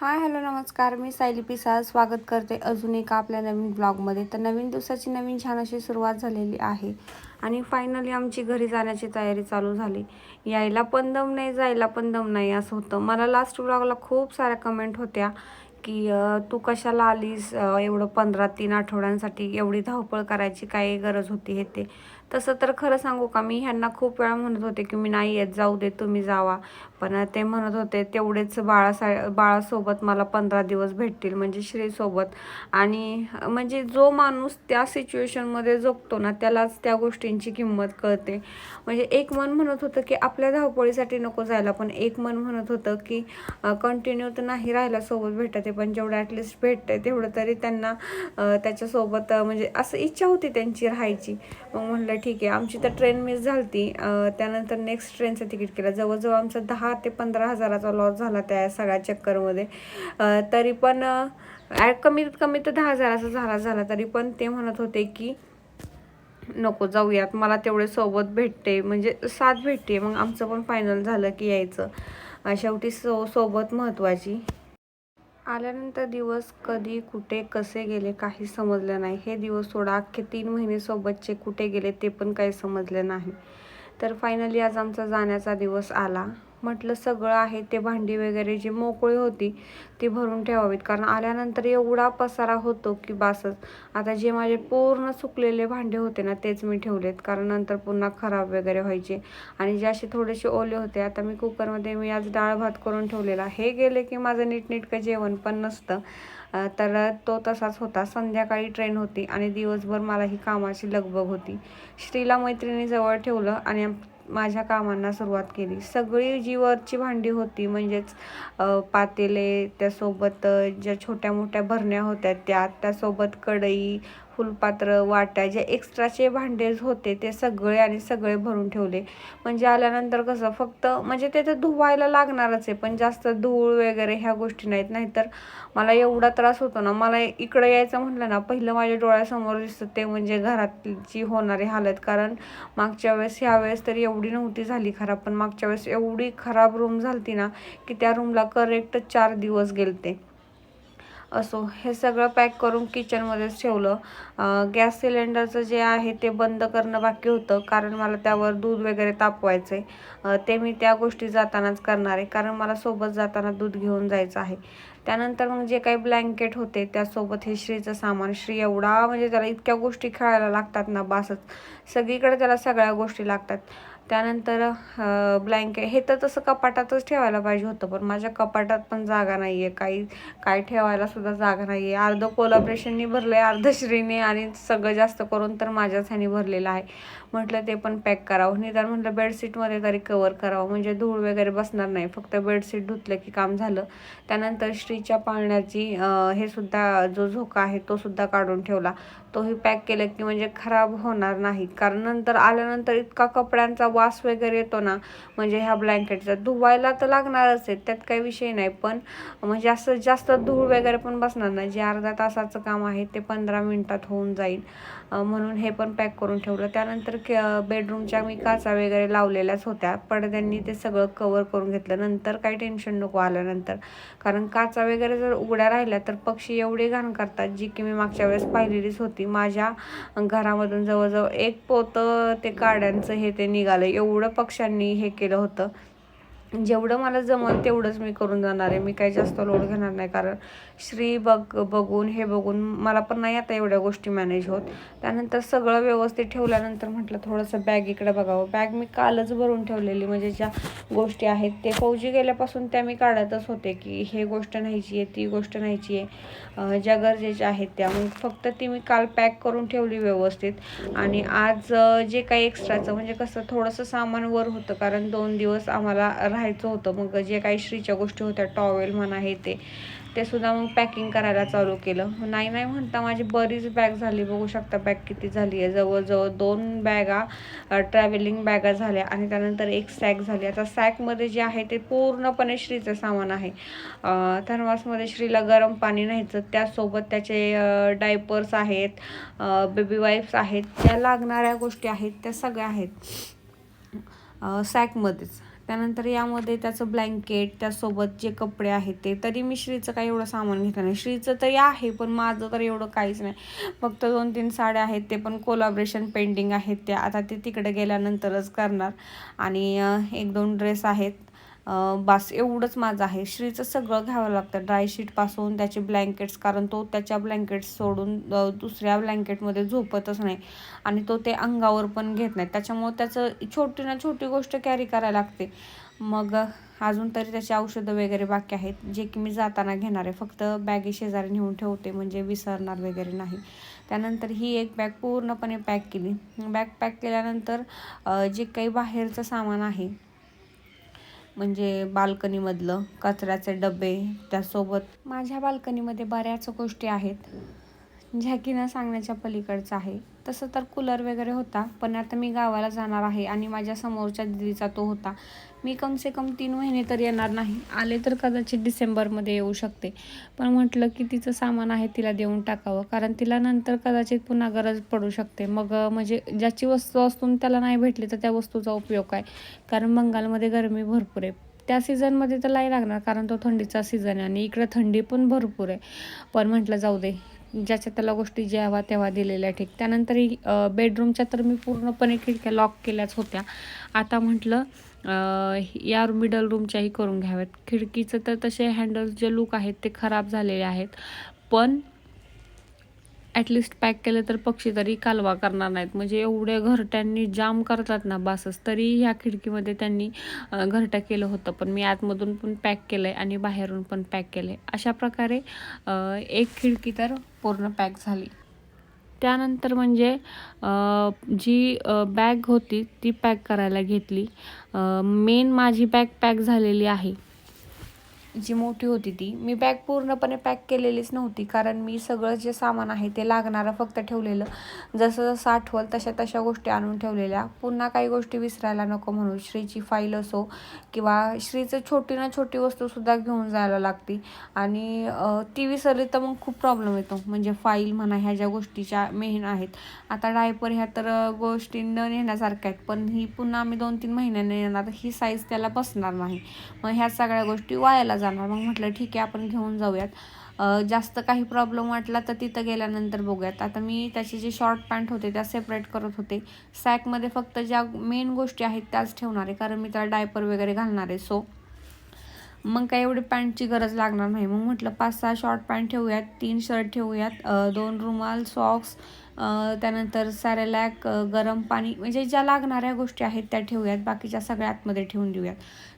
Hi hello नमस्कार. मी सायली पिसा स्वागत करते अजून एका आपल्या नवीन ब्लॉगमध्ये. तर नवीन दिवसाची नवीन छान अशी सुरुवात झालेली आहे. आणि फायनली आमची घरी जाण्याची तयारी चालू झाली. यायला पण दम नाही जायला पण दम नाही असं होतं. मला लास्ट ब्लॉगला खूप साऱ्या कमेंट होत्या की तू कशाला आलीस? एवढं पंधरा तीन आठवड्यांसाठी एवढी धावपळ करायची? काय गरज होती हे ते? तसं तर खरं सांगू का मी ह्यांना खूप वेळा म्हणत होते की मी नाही येत जाऊ दे तुम्ही जावा. पण ते म्हणत होते तेवढेच बाळासा बाळासोबत मला पंधरा दिवस भेटतील म्हणजे श्रीसोबत. आणि म्हणजे जो माणूस त्या सिच्युएशनमध्ये जगतो ना त्यालाच त्या गोष्टींची किंमत कळते. म्हणजे एक मन म्हणत होतं की आपल्या धावपळीसाठी नको जायला पण एक मन म्हणत होतं की कंटिन्यू तर नाही राहायला सोबत भेटत आहे पण जेवढं ॲटलिस्ट भेटतंय तेवढं तरी त्यांना त्याच्यासोबत म्हणजे असं इच्छा होती त्यांची राहायची. मग म्हणलं ठीक आहे. आमची तर ट्रेन मिस झाली त्यानंतर नेक्स्ट ट्रेनचं तिकीट केलं. जवळजवळ आमचा दहा ते पंधरा हजाराचा लॉस झाला त्या सगळ्या चक्करमध्ये. तरी पण कमीत कमी तर दहा हजाराचा झाला झाला. तरी पण ते म्हणत होते की नको जाऊयात. मला तेवढे सोबत भेटते. म्हणजे साथ भेटते. मग आमचं पण फायनल झालं की यायचं. शेवटी सो सोबत महत्त्वाची आल्यानंतर दिवस कधी कुठे कसे गेले काही समजलं नाही. हे दिवस सोडा अख्खे तीन महिने सोबतचे कुठे गेले ते पण काही समजले नाही. तर फायनली आज आमचा जाण्याचा दिवस आला. म्हटलं सगळं आहे ते भांडी वगैरे जी मोकळी होती ती भरून ठेवावीत. कारण आल्यानंतर एवढा पसारा होतो की बासच. आता जे माझे पूर्ण सुकलेले भांडे होते ना तेच मी ठेवलेत. कारण नंतर पुन्हा खराब वगैरे व्हायचे. आणि जे असे थोडेसे ओले होते आता मी कुकरमध्ये मी आज डाळ भात करून ठेवलेला. हे गेले की माझं नीटनीटकं जेवण पण नसतं. तर तो तसाच होता. संध्याकाळी ट्रेन होती आणि दिवसभर मला ही कामाची लगबग होती. श्रीला मैत्रिणीजवळ ठेवलं आणि माझ्या कामांना सुरुवात केली. सगळी जी वरची भांडी होती म्हणजेच पातेले त्यासोबत ज्या छोट्या मोठ्या भरण्या होत्या त्या त्यासोबत कढई फुलपात्र वाट्या जे एक्स्ट्राचे भांडेज होते ते सगळे आणि सगळे भरून ठेवले. म्हणजे आल्यानंतर कसं फक्त म्हणजे ते तर धुवायला लागणारच आहे पण जास्त धूळ वगैरे ह्या गोष्टी नाहीत. नाहीतर मला एवढा त्रास होतो ना मला इकडं यायचं म्हटलं ना पहिलं माझ्या डोळ्यासमोर दिसतं ते म्हणजे घरातची होणारी हालत. कारण मागच्या वेळेस ह्या वेळेस तरी एवढी नव्हती झाली खराब पण मागच्या वेळेस एवढी खराब रूम झालती ना की त्या रूमला करेक्ट चार दिवस गेलते. असो हे सगळं पॅक करून किचनमध्येच ठेवलं. गॅस सिलेंडरचं जे आहे ते बंद करणं बाकी होतं कारण मला त्यावर दूध वगैरे तापवायचं आहे ते मी त्या गोष्टी जातानाच करणार आहे कारण मला सोबत जाताना दूध घेऊन जायचं आहे. त्यानंतर मग जे काही ब्लँकेट होते त्यासोबत हे श्रीचं सामान. श्री एवढा म्हणजे त्याला इतक्या गोष्टी खेळायला लागतात ना बासच. सगळीकडे त्याला सगळ्या गोष्टी लागतात. त्यानंतर ब्लँकेट हे तर तसं कपाटातच ठेवायला पाहिजे होतं पण माझ्या कपाटात पण जागा नाही आहे काही काय ठेवायला सुद्धा जागा नाही आहे अर्धं कोलॅबरेशननी भरलं आहे अर्ध श्रीने आणि सगळं जास्त करून तर माझ्याच ह्याने भरलेलं आहे. म्हटलं ते पण पॅक करावं. निदान म्हटलं बेडशीटमध्ये तरी कवर करावं. म्हणजे धूळ वगैरे बसणार नाही. फक्त बेडशीट धुतलं की काम झालं. त्यानंतर श्रीच्या पाळण्याची हे सुद्धा जो झोका आहे तो सुद्धा काढून ठेवला. तोही पॅक केलं की म्हणजे खराब होणार नाही. कारण नंतर आल्यानंतर इतका कपड्यांचा वास वगैरे येतो ना म्हणजे ह्या ब्लँकेटचा. धुवायला तर लागणारच आहे. त्यात काही विषय नाही. पण म्हणजे असं जास्त धूळ वगैरे पण बसणार नाही. जे अर्धा तासाचं काम आहे ते पंधरा मिनिटात होऊन जाईल. म्हणून हे पण पॅक करून ठेवलं. त्यानंतर बेडरूमच्या मी काचा वगैरे लावलेल्याच होत्या. पडद्यांनी ते सगळं कवर करून घेतलं. नंतर काही टेन्शन नको आल्यानंतर. कारण काचा वगैरे जर उघड्या राहिल्या तर पक्षी एवढे घाण करतात जी की मी मागच्या वेळेस पाहिलेलीच होती. माझ्या घरामधून जवळजवळ एक पोतं ते काड्यांचं हे ते निघालं. एवढं पक्ष्यांनी हे केलं होतं. जेवढं मला जमल तेवढंच मी करून जाणार आहे. मी काही जास्त लोड घेणार नाही. कारण श्री बघ बघून हे बघून मला पण नाही आता एवढ्या गोष्टी मॅनेज होत. त्यानंतर सगळं व्यवस्थित ठेवल्यानंतर म्हटलं थोडंसं बॅग इकडे बघावं. बॅग मी कालच भरून ठेवलेली. म्हणजे ज्या गोष्टी आहेत ते फौजी गेल्यापासून त्या मी काढतच होते की हे गोष्ट न्यायची आहे ती गोष्ट न्यायची आहे. ज्या गरजेच्या आहेत त्या. मग फक्त ती मी काल पॅक करून ठेवली व्यवस्थित. आणि आज जे काही एक्स्ट्राचं म्हणजे कसं थोडंसं सामान वर होतं. कारण दोन दिवस आम्हाला राहायचं होतं. मग जे काही श्रीच्या गोष्टी होत्या टॉवेल म्हणा हे ते ते सुद्धा मग पॅकिंग करायला चालू केलं. नाही नाही म्हणता माझी बरीच बॅग झाली. बघू शकता बॅग किती झाली आहे. जवळजवळ दोन बॅगा ट्रॅव्हलिंग बॅगा झाल्या आणि त्यानंतर एक सॅक झाली. आता सॅकमध्ये जे आहे ते पूर्णपणे श्रीचं सामान आहे. थर्मासमध्ये श्रीला गरम पाणी न्यायचं. त्यासोबत त्याचे डायपर्स आहेत बेबी वाईप्स आहेत. त्या लागणाऱ्या गोष्टी आहेत. त्या सगळ्या आहेत सॅकमध्येच त्यानंतर यामध्ये त्याचं ब्लँकेट त्यासोबत जे कपडे आहेत ते तरी मी श्रीचं काही एवढं सामान घेतलं नाही. श्रीचं तरी आहे पण माझं तर एवढं काहीच नाही. फक्त दोन तीन साड्या आहेत ते पण कोलाब्रेशन पेंटिंग आहेत त्या. आता ते तिकडे गेल्यानंतरच करणार. आणि एक दोन ड्रेस आहेत. बस एवढंच माझं आहे. श्रीचं सगळं घ्यावं लागतं. ड्रायशीटपासून त्याचे ब्लँकेट्स कारण तो त्याच्या ब्लँकेट्स सोडून दुसऱ्या ब्लँकेटमध्ये झोपतच नाही. आणि तो ते अंगावर पण घेत नाही. त्याच्यामुळं त्याचं छोटी ना छोटी गोष्ट कॅरी करायला लागते. मग अजून तरी त्याची औषधं वगैरे बाकी आहेत. जे की मी जाताना घेणार आहे. फक्त बॅगी शेजारी नेऊन ठेवते म्हणजे विसरणार वगैरे नाही. त्यानंतर ही एक बॅग पूर्णपणे पॅक केली. बॅग पॅक केल्यानंतर जे काही बाहेरचं सामान आहे म्हणजे बाल्कनीमधलं कचऱ्याचे डबे त्यासोबत माझ्या बाल्कनीमध्ये बऱ्याच गोष्टी आहेत. झॅकीनं सांगण्याच्या पलीकडचं आहे. तसं तर कूलर वगैरे होता पण आता मी गावाला जाणार आहे आणि माझ्या समोरच्या दिदीचा तो होता. मी कम से कम तीन महिने तर येणार नाही. आले तर कदाचित डिसेंबरमध्ये येऊ शकते. पण म्हटलं की तिचं सामान आहे तिला देऊन टाकावं कारण तिला नंतर कदाचित पुन्हा गरज पडू शकते. मग म्हणजे ज्याची वस्तू असून त्याला नाही भेटली तर त्या वस्तूचा उपयोग काय? कारण बंगालमध्ये गरमी भरपूर आहे. त्या सीझनमध्ये तर नाही लागणार कारण तो थंडीचा सीझन आहे आणि इकडं थंडी पण भरपूर आहे. पण म्हटलं जाऊ दे ज्याच्या त्याला गोष्टी जेव्हा तेव्हा दिलेल्या ठीक त्यानंतरही बेडरूमच्या तर मी पूर्णपणे खिडक्या लॉक केल्याच होत्या. आता म्हटलं या मिडल रूमच्याही करून घ्याव्यात. खिडकीचं तर तसे हँडल्स जे लूक आहेत ते खराब झालेले आहेत. पण ॲटलिस्ट पॅक केलं तर पक्षी तरी कालवा करणार नाहीत. म्हणजे एवढे घरट्यांनी जाम करतात ना बासस तरी ह्या खिडकीमध्ये त्यांनी घरटं केलं होतं. पण मी आतमधून पण पॅक केलं आहे आणि बाहेरून पण पॅक केलं आहे अशा प्रकारे एक खिडकी तर पूर्ण पॅक झाली. त्यानंतर म्हणजे जी बॅग होती ती पॅक करायला घेतली. मेन माझी बॅग पॅक झालेली आहे. जी मोठी होती ती मी बॅग पूर्णपणे पॅक केलेलीच नव्हती. कारण मी सगळं जे सामान आहे ते लागणारं फक्त ठेवलेलं. जसं जसं आठवल तशा तशा गोष्टी आणून ठेवलेल्या. पुन्हा काही गोष्टी विसरायला नको म्हणून श्रीची फाईल असो किंवा श्रीचं छोटी ना छोटी वस्तूसुद्धा घेऊन जायला लागती. आणि ती विसरली तर मग खूप प्रॉब्लेम येतो. म्हणजे फाईल म्हणा ह्या ज्या गोष्टीच्या मेन आहेत. आता डायपर ह्या तर गोष्टी न नेण्यासारख्या आहेत. पण ही पुन्हा आम्ही दोन तीन महिन्याने येणार ही साईज त्याला बसणार नाही. मग ह्या सगळ्या गोष्टी वायाला जाणार. मग म्हटलं ठीक आहे आपण घेऊन जाऊयात. जास्त काही प्रॉब्लेम वाटला तर तिथं गेल्यानंतर बघूयात. आता मी त्याचे जे शॉर्ट पॅन्ट होते त्या सेपरेट करत होते. सॅकमध्ये फक्त ज्या मेन गोष्टी आहेत त्याच ठेवणार. आहे कारण मी त्याला डायपर वगैरे घालणार आहे सो मग काय एवढी पॅन्टची गरज लागणार नाही. मग म्हटलं पाच सहा शॉर्ट पॅन्ट ठेवूयात तीन शर्ट ठेवूयात दोन रुमाल सॉक्स त्यानंतर सॅरेलॅक गरम पाणी म्हणजे ज्या लागणाऱ्या गोष्टी आहेत त्या ठेवूयात बाकीच्या सगळ्या आतमध्ये ठेवून देऊयात.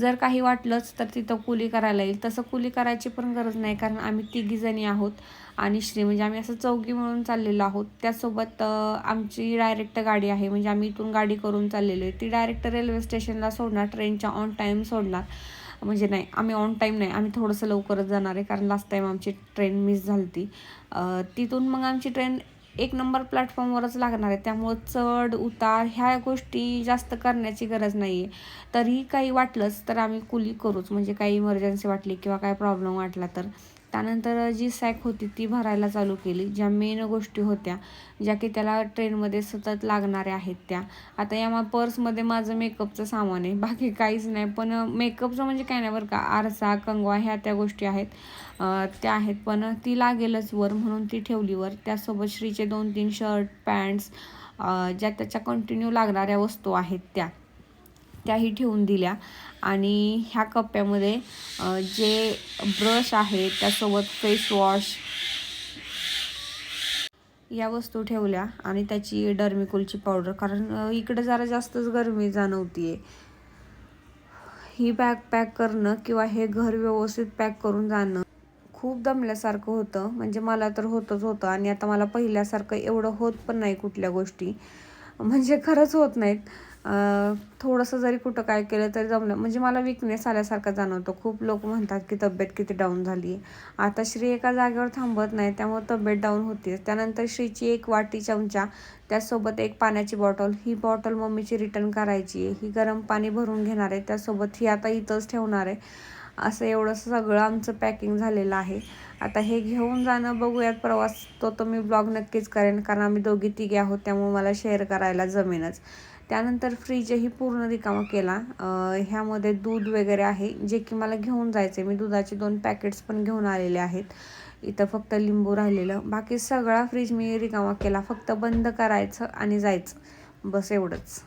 जर काही वाटलंच तर तिथं कुली करायला येईल. तसं कुली करायची पण गरज नाही कारण आम्ही तिघीजणी आहोत आणि श्री म्हणजे आम्ही असं चौघी मिळून चाललेलो आहोत. त्यासोबत आमची डायरेक्ट गाडी आहे म्हणजे आम्ही इथून गाडी करून चाललेलो आहे. ती डायरेक्ट रेल्वे स्टेशनला सोडणार ट्रेनच्या ऑन टाईम सोडणार. म्हणजे नाही आम्ही ऑन टाईम नाही आम्ही थोडंसं लवकरच जाणार आहे कारण लास्ट टाईम आमची ट्रेन मिस झाली ती तिथून मग आमची ट्रेन एक नंबर प्लॅटफॉर्मवरच लागणार आहे. त्यामुळं चढ उतार ह्या गोष्टी जास्त करण्याची गरज नाही आहे तरीही काही वाटलंच तर आम्ही कुली करूच. म्हणजे काही इमर्जन्सी वाटली किंवा काय प्रॉब्लेम वाटला तर. त्यानंतर जी सॅक होती ती भरायला चालू केली. ज्या मेन गोष्टी होत्या ज्या की त्याला ट्रेनमध्ये सतत लागणाऱ्या आहेत त्या. आता या मा पर्समध्ये माझं मेकअपचं सामान आहे. बाकी काहीच नाही. पण मेकअपचं म्हणजे काय नाही बरं का. आरसा कंगवा ह्या त्या गोष्टी आहेत. त्या आहेत. पण ती लागेलच वर म्हणून ती ठेवली वर. त्यासोबत श्रीचे दोन तीन शर्ट पॅन्ट्स ज्या त्याच्या कंटिन्यू लागणाऱ्या वस्तू आहेत त्या. त्याही ठेवून दिल्या. आणि ह्या कप्प्यामध्ये जे ब्रश आहे त्यासोबत फेस वॉश या वस्तू ठेवल्या आणि त्याची डर्मिकोलची पावडर कारण इकडे जरा जास्तच गरमी जाणवती आहे ही बॅग पॅक करणं किंवा हे घर व्यवस्थित पॅक करून जाणं खूप दमल्यासारखं होतं. म्हणजे मला तर होतच होतं आणि आता मला पहिल्यासारखं एवढं होत पण नाही कुठल्या गोष्टी. म्हणजे खरंच होत नाहीत. थोडंसं जरी कुठं काय केलं तरी जमलं. म्हणजे मला विकनेस आल्यासारखं जाणवतो. खूप लोक म्हणतात की तब्येत किती डाऊन झाली. आहे आता श्री एका जागेवर थांबत नाही त्यामुळे तब्येत डाऊन होतीच त्यानंतर श्रीची एक वाटी चमचा त्यासोबत एक पाण्याची बॉटल ही बॉटल मम्मीची रिटर्न करायची आहे. ही गरम पाणी भरून घेणार आहे. त्यासोबत ही आता इथंच ठेवणार आहे. असं एवढं सगळं आमचं पॅकिंग झालेलं आहे. आता हे घेऊन जाणं बघूयात. प्रवास तो तर मी ब्लॉग नक्कीच करेन. कारण आम्ही दोघी तिघे आहोत त्यामुळे मला शेअर करायला जमेनच. त्यानंतर फ्रीजही पूर्ण रिकामा केला. ह्यामध्ये दूध वगैरे आहे. जे की मला घेऊन जायचे मी दुधाचे दोन पॅकेट्स पण घेऊन आलेले आहेत. इथं फक्त लिंबू राहिलेलं. बाकी सगळा फ्रीज मी रिकामा केला. फक्त बंद करायचं आणि जायचं. बस एवढंच.